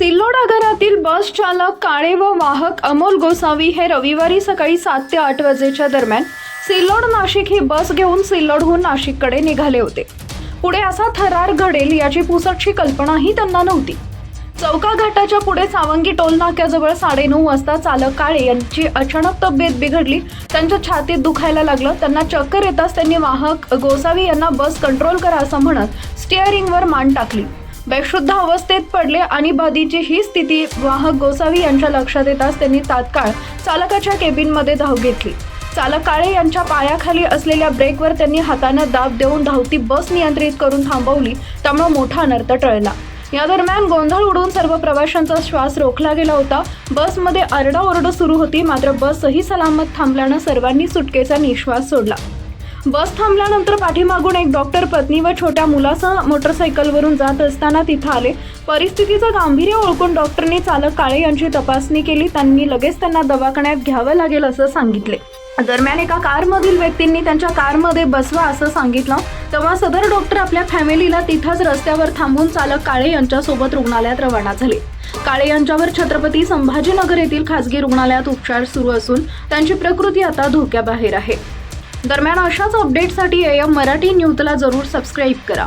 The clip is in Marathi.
सिल्लोडा घरातील बस चालक काळे व वाहक अमोल गोसावी हे रविवारी सकाळी सात ते आठ वाजेच्या दरम्यान सिल्लोड नाशिक ही बस घेऊन सिल्लोडहून नाशिककडे निघाले होते. पुढे असा थरार घडेल याची पुसटशी कल्पनाही त्यांना नव्हती. चौका घाटाच्या पुढे सावंगी टोल नाक्याजवळ साडेनऊ वाजता चालक काळे यांची अचानक तब्येत बिघडली. त्यांच्या छातीत दुखायला लागलं. त्यांना चक्कर येताच त्यांनी वाहक गोसावी यांना बस कंट्रोल करा असं म्हणत स्टिअरिंगवर मान टाकली. बेशुद्ध अवस्थेत पडले आणि बाधीची ही स्थिती वाहक गोसावी यांच्या लक्षात येताच त्यांनी तात्काळ चालकाच्या केबिनमध्ये धाव घेतली. चालक काळे यांच्या पायाखाली असलेल्या ब्रेकवर त्यांनी हातानं दाब देऊन धावती बस नियंत्रित करून थांबवली त्यामुळे मोठा अनर्थ टळला. या दरम्यान गोंधळ उडून सर्व प्रवाशांचा श्वास रोखला गेला होता. बसमध्ये आरडाओरडा सुरू होती मात्र बस सही सलामत थांबल्यानं सर्वांनी सुटकेचा निश्वास सोडला. बस थांबल्यानंतर पाठीमागून एक डॉक्टर पत्नी व छोट्या मुलासह मोटरसायकलवरून जात असताना तिथं आले. परिस्थितीचं गांभीर्य ओळखून डॉक्टरने चालक काळे यांची तपासणी केली. त्यांनी लगेच त्यांना दवाखान्यात घ्यावं लागेल असं सांगितले. दरम्यान एका कारमधील व्यक्तींनी त्यांच्या कारमध्ये बसवा असं सांगितलं. तेव्हा सदर डॉक्टर आपल्या फॅमिलीला तिथंच रस्त्यावर थांबून चालक काळे यांच्यासोबत रुग्णालयात रवाना झाले. काळे यांच्यावर छत्रपती संभाजीनगर येथील खासगी रुग्णालयात उपचार सुरू असून त्यांची प्रकृती आता धोक्याबाहेर आहे. दरम्यान अशाच अपडेटसाठी एम मराठी न्यूजला जरूर सबस्क्राईब करा.